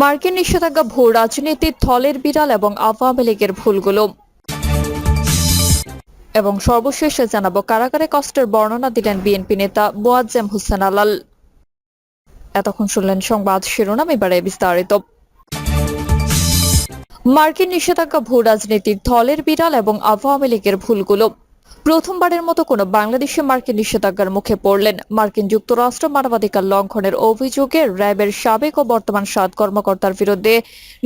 মার্কিন নিষেধাজ্ঞা ভূ রাজনীতির থলের বিড়াল এবং আওয়ামী লীগের ভুলগুলো। এবং সর্বশেষে জানাব কারাগারে কষ্টের বর্ণনা দিলেন বিএনপি নেতা মোয়াজ্জেম হোসেন আলাল। এতক্ষণ শুনলেন সংবাদ শিরোনাম, এবারে বিস্তারিত। মার্কিন নিষেধাজ্ঞা ভূ রাজনীতির থলের বিড়াল এবং আওয়ামী লীগের ভুলগুলো। প্রথমবারের মতো কোনো বাংলাদেশে মার্কিন নিষেধাজ্ঞার মুখে পড়লেন। মার্কিন যুক্তরাষ্ট্র মানবাধিকার লঙ্ঘনের অভিযোগে র্যাবের সাবেক ও বর্তমান সাত কর্মকর্তার বিরুদ্ধে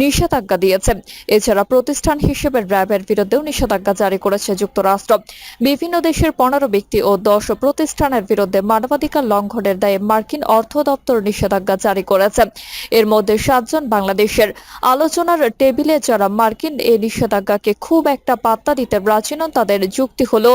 নিষেধাজ্ঞা দিয়েছে। এছাড়া প্রতিষ্ঠান হিসেবে র্যাবের বিরুদ্ধেও নিষেধাজ্ঞা জারি করেছে যুক্তরাষ্ট্র। বিভিন্ন দেশের পনেরো ব্যক্তি ও দশ প্রতিষ্ঠানের বিরুদ্ধে মানবাধিকার লঙ্ঘনের দায়ে মার্কিন অর্থ দপ্তর নিষেধাজ্ঞা জারি করেছে। এর মধ্যে সাতজন বাংলাদেশের। আলোচনার টেবিলে যারা মার্কিন এই নিষেধাজ্ঞাকে খুব একটা পাত্তা দিতে নন, তাদের যুক্তি হলো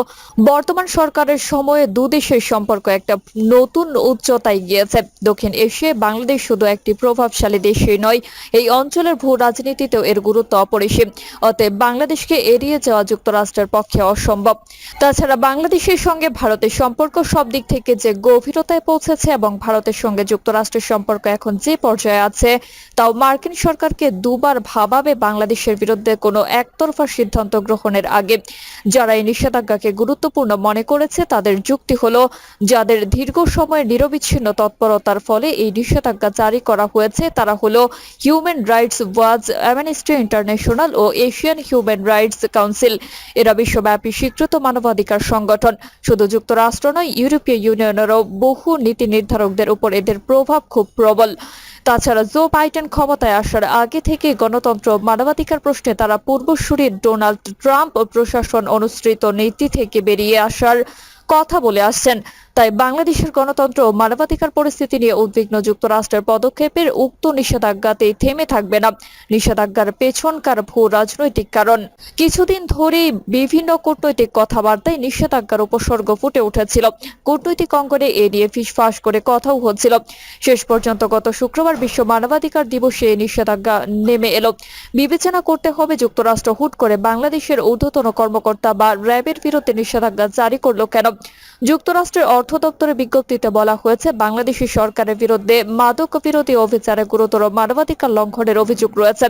বর্তমান সরকারের সময়ে দুদেশের সম্পর্ক একটা নতুন উচ্চতায় গিয়েছে। দক্ষিণ এশিয়ায় বাংলাদেশ শুধু একটি প্রভাবশালী দেশই নয়, এই অঞ্চলের ভূ রাজনীতিতেও এর গুরুত্ব অপরিসীম। অতএব বাংলাদেশকে এড়িয়ে যাওয়া যুক্তরাষ্ট্রের পক্ষে অসম্ভব। তাছাড়া বাংলাদেশের সঙ্গে ভারতের সম্পর্ক সব দিক থেকে যে গভীরতায় পৌঁছেছে এবং ভারতের সঙ্গে যুক্তরাষ্ট্রের সম্পর্ক এখন যে পর্যায়ে আছে, তাও মার্কিন সরকারকে দুবার ভাবাবে বাংলাদেশের বিরুদ্ধে কোনো একতরফা সিদ্ধান্ত গ্রহণের আগে। যারা এই নিষেধাজ্ঞাকে গুরুত্বপূর্ণ মনে করেছে, তাদের যুক্তি হলো, যাদের দীর্ঘ সময়ের নিরবিচ্ছিন্ন তৎপরতার ফলে এই নিষেধাজ্ঞা জারি করা হয়েছে, তারা হলো human rights watch amnesty international ও এশিয়ান হিউম্যান রাইটস কাউন্সিল এরা বিশ্বব্যাপী স্বীকৃত মানবাধিকার সংগঠন। শুধু যুক্তরাষ্ট্র নয়, ইউরোপীয় ইউনিয়নেরও বহু নীতি নির্ধারকদের উপর এদের প্রভাব খুব প্রবল। তাছাড়া জো বাইডেন ক্ষমতায় আসার আগে থেকে গণতন্ত্র মানবাধিকার প্রশ্নে তারা পূর্বসূরি ডোনাল্ড ট্রাম্প প্রশাসন অনুসৃত নীতি থেকে বেরিয়ে আসার কথা বলে আসছেন। তাই বাংলাদেশের গণতন্ত্র ও মানবাধিকার পরিস্থিতি নিয়ে উদ্বিগ্ন যুক্তরাষ্ট্রের পদক্ষেপের উক্ত নিষেধাজ্ঞাতেই থেমে থাকবে না। নিষেধাজ্ঞার পেছনকার ভূ রাজনৈতিক কারণ। কিছুদিন ধরেই বিভিন্ন কূটনৈতিক কথাবার্তায় নিষেধাজ্ঞার উপসর্গ ফুটে উঠেছিল। কূটনৈতিক অঙ্গনে এ নিয়ে ফিসফাস করে কথাও হচ্ছিল। শেষ পর্যন্ত গত শুক্রবার বিশ্ব মানবাধিকার দিবসে নিষেধাজ্ঞা নেমে এলো। বিবেচনা করতে হবে যুক্তরাষ্ট্র হুট করে বাংলাদেশের ঊর্ধ্বতন কর্মকর্তা বা র্যাবের বিরুদ্ধে নিষেধাজ্ঞা জারি করল কেন? যুক্তরাষ্ট্রের অর্থ দপ্তরের বিজ্ঞপ্তিতে বলা হয়েছে, বাংলাদেশি সরকারের বিরুদ্ধে মাদক বিরোধী অভিযানে গুরুতর মানবাধিকার লঙ্ঘনের অভিযোগ রয়েছে।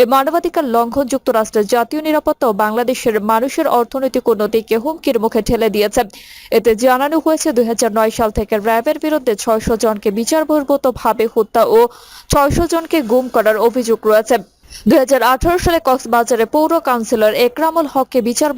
এই মানবাধিকার লঙ্ঘন যুক্তরাষ্ট্রের জাতীয় নিরাপত্তা ও বাংলাদেশের মানুষের অর্থনৈতিক উন্নতিকে হুমকির মুখে ঠেলে দিয়েছে। এতে জানানো হয়েছে, দুই হাজার নয় সাল থেকে র্যাবের বিরুদ্ধে ছয়শো জনকে বিচার ভাবে হত্যা ও ছয়শো জনকে গুম করার অভিযোগ রয়েছে। দুই হাজার আঠারো সালে কক্সবাজারে পৌর কাউন্সিলর একরামুল হককে বিচার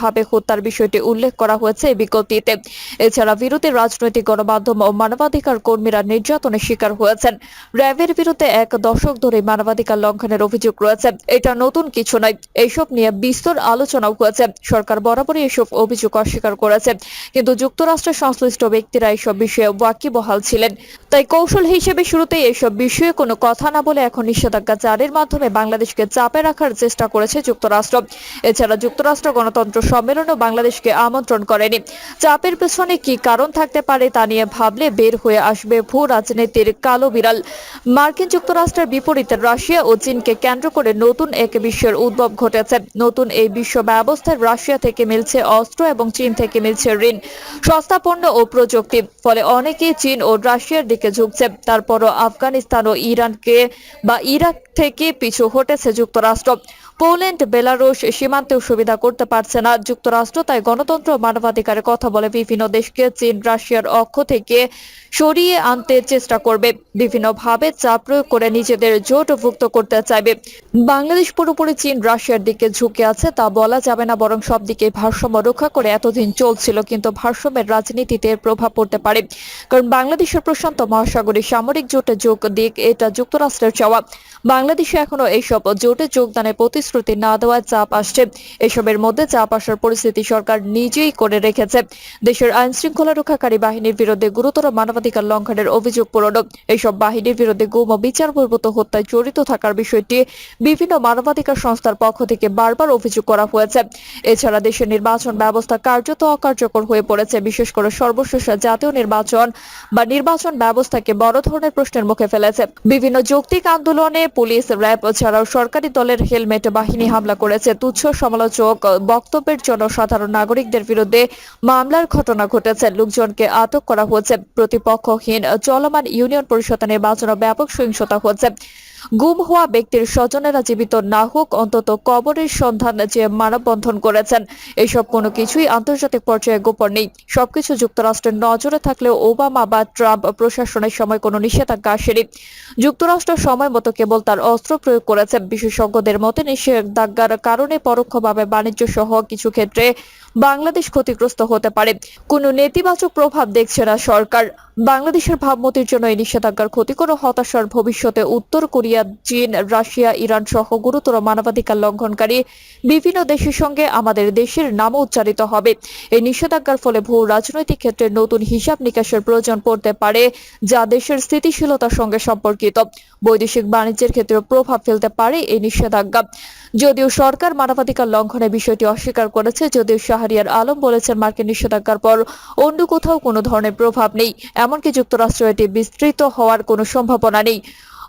ভাবে হত্যার বিষয়টি উল্লেখ করা হয়েছে বিজ্ঞপ্তিতে। এছাড়া বিরোধী রাজনৈতিক গণমাধ্যম ও মানবাধিকার কর্মীরা নির্যাতনের শিকার হয়েছেন। র্যাবের বিরুদ্ধে এক দশক ধরে মানবাধিকার লঙ্ঘনের অভিযোগ রয়েছে। এটা নতুন কিছু নয় এইসব নিয়ে বিস্তর আলোচনাও হয়েছে। সরকার বরাবরই এসব অভিযোগ অস্বীকার করেছে। কিন্তু যুক্তরাষ্ট্রের সংশ্লিষ্ট ব্যক্তিরা এসব বিষয়ে ওয়াকিবহাল ছিলেন। তাই কৌশল হিসেবে শুরুতেই এসব বিষয়ে কোনো কথা না বলে এখন নিষেধাজ্ঞা জারির মাধ্যমে বাংলাদেশকে চাপে রাখার চেষ্টা করেছে যুক্তরাষ্ট্র। এছাড়া যুক্তরাষ্ট্র গণতন্ত্র সম্মেলনও বাংলাদেশকে আমন্ত্রণ করেনি। চাপের পেছনে কি কারণ থাকতে পারে তা নিয়ে ভাবলে বের হয়ে আসবে ভূ রাজনীতির কালো বিড়াল। মার্কিন যুক্তরাষ্ট্রের বিপরীতে রাশিয়া ও চীনকে কেন্দ্র করে নতুন এক বিশ্বের উদ্ভব ঘটেছে। নতুন এই বিশ্ব ব্যবস্থায় রাশিয়া থেকে মিলছে অস্ত্র এবং চীন থেকে মিলছে ঋণ, সস্তা পণ্য ও প্রযুক্তি। ফলে অনেকেই চীন ও রাশিয়ার দিকে ঝুঁকছে। তারপরও আফগানিস্তান ও ইরানকে বা ইরাক থেকে পিছু হটেছে যুক্তরাষ্ট্র। পোল্যান্ড, বেলারুশ সীমান্তেও সুবিধা করতে পারছে না যুক্তরাষ্ট্র, তাই গণতন্ত্র মানবাধিকারের কথা বলে বিভিন্ন দেশকে চীন, রাশিয়ার অক্ষ থেকে সরিয়ে আনতে চেষ্টা করবে। বিভিন্নভাবে চাপ প্রয়োগ করে নিজেদের জোটভুক্ত করতে চাইবে। বাংলাদেশ পুরোপুরি চীন, রাশিয়ার দিকে ঝুঁকে আছে, তা বলা যাবে না, বরং সব দিকে ভারসাম্য রক্ষা করে এতদিন চলছিল, কিন্তু ভারসাম্যের রাজনীতিতে প্রভাব পড়তে পারে। কারণ বাংলাদেশের প্রশান্ত মহাসাগরে সামরিক জোটে যোগ দিক, এটা যুক্তরাষ্ট্রের চাওয়া। বাংলাদেশে এখনও এইসব জোটে যোগদানের প্রতিশ্রুতি না দেওয়ায় চাপ আসছে। এসবের মধ্যে চাপ আসার পরিস্থিতি সরকার নিজেই করে রেখেছে। দেশের আইন শৃঙ্খলা রক্ষাকারী বাহিনীর বিরুদ্ধে গুরুতর মানবাধিকার লঙ্ঘনের অভিযোগ পুরনো। এইসব বাহিনীর বিরুদ্ধে গুম ও বিচারপূর্বক হত্যায় জড়িত থাকার বিষয়টি বিভিন্ন মানবাধিকার সংস্থার পক্ষ থেকে বারবার অভিযোগ করা হয়েছে। এছাড়া দেশের নির্বাচন ব্যবস্থা কার্যত অকার্যকর হয়ে পড়েছে। বিশেষ করে সর্বশেষ জাতীয় নির্বাচন বা নির্বাচন ব্যবস্থাকে বড় ধরনের প্রশ্নের মুখে ফেলেছে। বিভিন্ন যৌক্তিক আন্দোলনে পুলিশ, র্যাব ছাড়াও সরকারি দলের হেলমেট বাহিনী হামলা করেছে। তুচ্ছ সমালোচক বক্তব্যের জন্য সাধারণ নাগরিকদের বিরুদ্ধে মামলার ঘটনা ঘটেছে। লোকজনকে আটক করা হয়েছে। প্রতিপক্ষহীন চলমান ইউনিয়ন পরিষদ নির্বাচনে ব্যাপক সহিংসতা হচ্ছে। গুম হওয়া ব্যক্তির স্বজনেরা জীবিত না হোক, অন্তত কবরের সন্ধান যে মানববন্ধন করেছেন, এসব কোনো কিছুই আন্তর্জাতিক পর্যায়ে গোপন নেই। সবকিছু যুক্তরাষ্ট্রের নজরে থাকলেও ওবামা বা ট্রাম্প প্রশাসনের সময় কোনো নিষেধাজ্ঞা আসেনি। যুক্তরাষ্ট্র সময় মতো কেবল তার অস্ত্র প্রয়োগ করেছে। বিশেষজ্ঞদের মতে, নিষেধাজ্ঞার কারণে পরোক্ষভাবে বাণিজ্য সহ কিছু ক্ষেত্রে বাংলাদেশ ক্ষতিগ্রস্ত হতে পারে। কোনো নেতিবাচক প্রভাব দেখছে না সরকার। বাংলাদেশের ভাবমূর্তির জন্য এই নিষেধাজ্ঞার ক্ষতিকর হতাশার ভবিষ্যতে উত্তর কোরিয়া, চীন, রাশিয়া, ইরান সহ গুরুতর মানবাধিকার লঙ্ঘনকারী বিভিন্ন দেশের সঙ্গে আমাদের দেশের নামও উচ্চারিত হবে। এই নিষেধাজ্ঞার ফলে ভূ রাজনৈতিক ক্ষেত্রে নতুন হিসাব নিকাশের প্রয়োজন পড়তে পারে, যা দেশের স্থিতিশীলতার সঙ্গে সম্পর্কিত। বৈদেশিক বাণিজ্যের ক্ষেত্রে প্রভাব ফেলতে পারে এই নিষেধাজ্ঞা। যদিও সরকার মানবাধিকার লঙ্ঘনের বিষয়টি অস্বীকার করেছে, যদিও শাহরিয়ার আলম বলেছেন, মার্কিন নিষেধাজ্ঞার পর অন্য কোথাও কোনো ধরনের প্রভাব নেই। এমনকি যুক্তরাষ্ট্র এটি বিস্তৃত হওয়ার কোনো সম্ভাবনা নেই।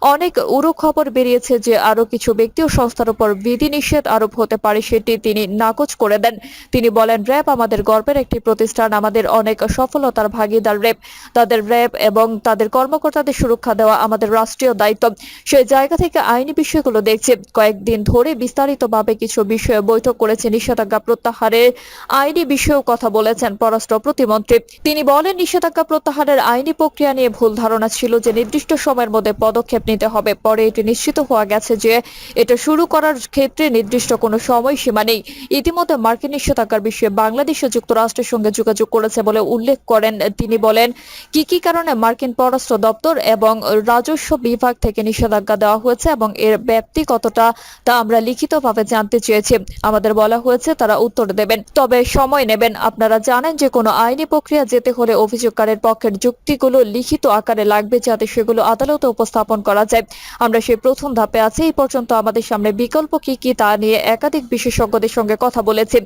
অনেক উড়ো খবর বেরিয়েছে যে আরও কিছু ব্যক্তি ও সংস্থার উপর বিধিনিষেধ আরোপ হতে পারে সেটি তিনি নাকচ করে দেন। তিনি বলেন, র্যাব আমাদের গর্বের একটি প্রতিষ্ঠান, আমাদের অনেক সফলতার ভাগিদার র্যাব। তাদের র্যাব এবং তাদের কর্মকর্তাদের সুরক্ষা দেওয়া আমাদের রাষ্ট্রীয় দায়িত্ব। সেই জায়গা থেকে আইনি বিষয়গুলো দেখছে। কয়েকদিন ধরে বিস্তারিতভাবে কিছু বিষয়ে বৈঠক করেছে নিষেধাজ্ঞা প্রত্যাহারের আইনি বিষয়েও কথা বলেছেন পররাষ্ট্র প্রতিমন্ত্রী। তিনি বলেন, নিষেধাজ্ঞা প্রত্যাহারের আইনি প্রক্রিয়া নিয়ে ভুল ধারণা ছিল যে নির্দিষ্ট সময়ের মধ্যে পদক্ষেপ নিতে হবে। পরে এটি নিশ্চিত হওয়া গেছে যে এটা শুরু করার ক্ষেত্রে নির্দিষ্ট কোনো সময়সীমা নেই। ইতিমধ্যে মার্কিন নিষেধাজ্ঞার বিষয়ে বাংলাদেশ ও যুক্তরাষ্ট্রের সঙ্গে যোগাযোগ করেছে বলে উল্লেখ করেন তিনি বলেন, কি কি কারণে মার্কিন পররাষ্ট্র দপ্তর এবং রাজস্ব বিভাগ থেকে নিষেধাজ্ঞা দেওয়া হয়েছে এবং এর ব্যাপ্তি কতটা তা আমরা লিখিতভাবে জানতে চেয়েছি। আমাদের বলা হয়েছে, তারা উত্তর দেবেন। তবে সময় নেবেন। আপনারা জানেন যে কোনো আইনি প্রক্রিয়া যেতে হলে অভিযোগকারের পক্ষের যুক্তিগুলো লিখিত আকারে লাগবে যাতে সেগুলো আদালতে উপস্থাপন করা যায় আমরা সেই প্রথম ধাপে আছি। এই পর্যন্ত আমাদের সামনে বিকল্প কি কি তা নিয়ে একাধিক বিশেষজ্ঞদের সঙ্গে কথা বলেছি।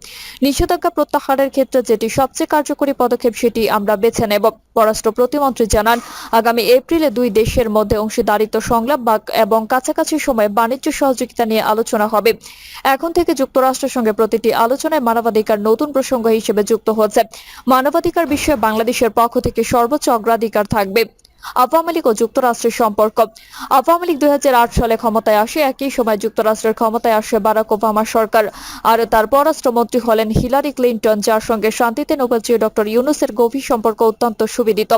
নিষেধাজ্ঞা প্রত্যাহারের ক্ষেত্রে যেটি সবচেয়ে কার্যকরী পদক্ষেপ, সেটি আমরা বেছে নেব। পররাষ্ট্র প্রতিমন্ত্রী জানান, আগামী এপ্রিলে দুই দেশের মধ্যে অংশীদারিত্ব সংলাপ বা এবং কাছাকাছি সময়ে বাণিজ্য সহযোগিতা নিয়ে আলোচনা হবে। এখন থেকে যুক্তরাষ্ট্রের সঙ্গে প্রতিটি আলোচনায় মানবাধিকার নতুন প্রসঙ্গ হিসেবে যুক্ত হচ্ছে। মানবাধিকার বিষয়ে বাংলাদেশের পক্ষ থেকে সর্বোচ্চ অগ্রাধিকার থাকবে। আওয়ামী লীগ ও যুক্তরাষ্ট্রের সম্পর্ক। আওয়ামী লীগ দুই সালে ক্ষমতায় আসে, একই সময় যুক্তরাষ্ট্রের ক্ষমতায় আসে বারাক ওবামা সরকার। আর তার পররাষ্ট্রমন্ত্রী হলেন হিলারি ক্লিন্টন, যার সঙ্গে শান্তিতে নোবেলজয়ী ডক্টর ইউনুসের গভীর সম্পর্ক অত্যন্ত সুবিদিত।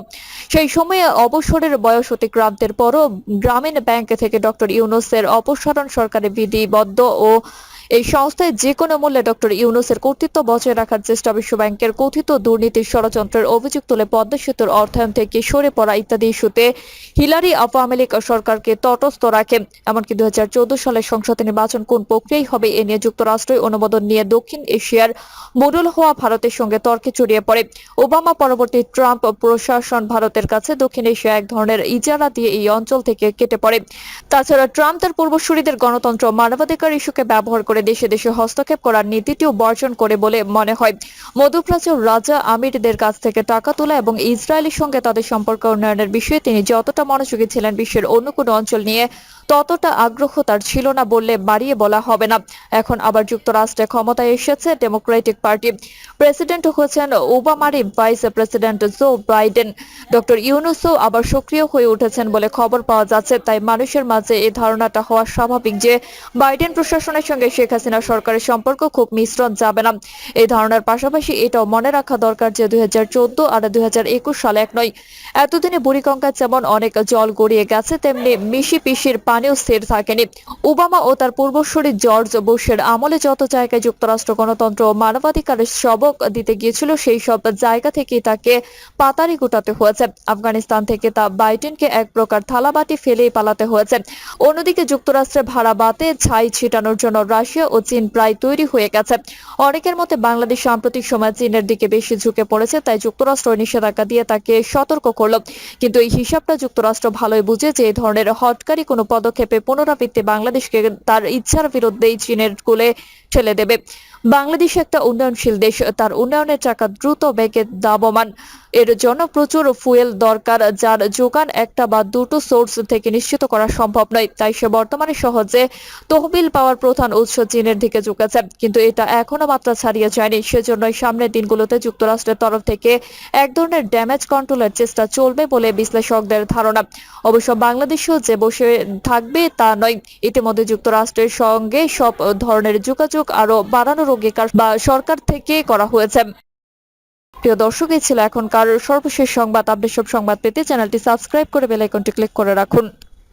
সেই সময়ে অবসরের বয়স অতিক্রান্তের পরও গ্রামীণ ব্যাংক থেকে ডক্টর ইউনুসের অপসারণ সরকারে বিধিবদ্ধ ও এই সংস্থায় যে কোনো মূল্যে ডক্টর ইউনুসের কর্তৃত্ব বজায় রাখার চেষ্টা বিশ্বব্যাংকের কথিত দুর্নীতির ষড়যন্ত্রের অভিযোগ তুলে পদ্মা সেতুর অর্থায়ন থেকে সরে পড়া ইত্যাদি ইস্যুতে হিলারি আওয়ামী লীগ সরকারকে তটস্থ রাখে। এমনকি দুই হাজার চোদ্দ সালের সংসদ নির্বাচন কোন প্রক্রিয়ায় হবে এ নিয়ে যুক্তরাষ্ট্রের অনুমোদন নিয়ে দক্ষিণ এশিয়ার মোডল হওয়া ভারতের সঙ্গে তর্কে জড়িয়ে পড়ে। ওবামা পরবর্তী ট্রাম্প প্রশাসন ভারতের কাছে দক্ষিণ এশিয়া এক ধরনের ইজারা দিয়ে এই অঞ্চল থেকে কেটে পড়ে। তাছাড়া ট্রাম্প তার পূর্বসূরীদের গণতন্ত্র মানবাধিকার ইস্যুকে ব্যবহার করে দেশে দেশে হস্তক্ষেপ করার নীতিটিও বর্জন করে বলে মনে হয়। মধ্যপ্রাচ্যের রাজা আমিরদের কাছ থেকে টাকা তোলা এবং ইসরায়েলের সঙ্গে তাদের সম্পর্ক উন্নয়নের বিষয়ে তিনি যতটা মনোযোগী ছিলেন বিশ্বের অন্য কোনো অঞ্চল নিয়ে ততটা আগ্রহ তার ছিল না বললে বাড়িয়ে বলা হবে না। এখন আবার যুক্তরাষ্ট্রে ক্ষমতায় এসেছে ডেমোক্রেটিক পার্টি। প্রেসিডেন্ট হচ্ছেন ওবামারই vice president Joe Biden. Doctor ইউনুসও আবার সক্রিয় হয়ে উঠেছেন বলে খবর পাওয়া যাচ্ছে। তাই মানুষের মাঝে এই ধারণাটা হওয়া স্বাভাবিক যে বাইডেন প্রশাসনের সঙ্গে শেখ হাসিনা সরকারের সম্পর্ক খুব মিশ্রণ যাবে না। এই ধারণার পাশাপাশি এটাও মনে রাখা দরকার যে দুই হাজার চোদ্দ আর দুই হাজার একুশ সালে এক নয়। এতদিনে বুড়িগঙ্গা যেমন অনেক জল গড়িয়ে গেছে, তেমনি মিশি পিসির পানিও স্থির থাকেনি। ওবামা ও তার পূর্বসূরি জর্জ বুশের আমলে যত জায়গায় যুক্তরাষ্ট্র, গণতন্ত্র মানবাধিকারের সবক দিতে গিয়েছিল, সেই সব জায়গা থেকে তাকে পাতারি গোটাতে হয়েছে। আফগানিস্তান থেকে তা বাইডেনকে এক প্রকার থালাবাটি ফেলেই পালাতে হয়েছে। অন্যদিকে যুক্তরাষ্ট্রে ভাড়া বাতে ছাই ছিটানোর জন্য রাশিয়া ও চীন প্রায় তৈরি হয়ে গেছে। অনেকের মতে বাংলাদেশ সাম্প্রতিক সময় চীনের দিকে বেশি ঝুঁকে পড়েছে, তাই যুক্তরাষ্ট্র নিষেধাজ্ঞা দিয়ে তাকে সতর্ক করল। কিন্তু এই হিসাবটা যুক্তরাষ্ট্র ভালোই বুঝে যে এই ধরনের হটকারী কোনো পদক্ষেপে পুনরাবৃত্তি বাংলাদেশকে তার ইচ্ছার বিরুদ্ধেই চীনের কুলে ঠেলে দেবে। বাংলাদেশ একটা উন্নয়নশীল দেশ, তার উন্নয়নের চাকা দ্রুত বেগে দাবমান এর জন্য প্রচুর ফুয়েল দরকার, যার যোগান একটা বা দুটো সোর্স থেকে নিশ্চিত করা সম্ভব নয়। তাই সে বর্তমানে সহজে তহবিল পাওয়ার প্রধান উৎস চীনের দিকে ঝুঁকেছে। কিন্তু এটা এখনও মাত্রা ছাড়িয়ে যায়নি। সেজন্যই সামনের দিনগুলোতে যুক্তরাষ্ট্রের তরফ থেকে এক ধরনের ড্যামেজ কন্ট্রোলের চেষ্টা চলবে বলে বিশ্লেষকদের ধারণা। অবশ্য বাংলাদেশেও যে বসে থাকবে তা নয়। ইতিমধ্যে যুক্তরাষ্ট্রের সঙ্গে সব ধরনের যোগাযোগ আরও বাড়ানোর অঙ্গীকার বা সরকার থেকে করা হয়েছে। প্রিয় দর্শক, এই ছিল এখনকার সর্বশেষ সংবাদ। আপডেট সব সংবাদ পেতে চ্যানেলটি সাবস্ক্রাইব করে বেল আইকনটি ক্লিক করে রাখুন।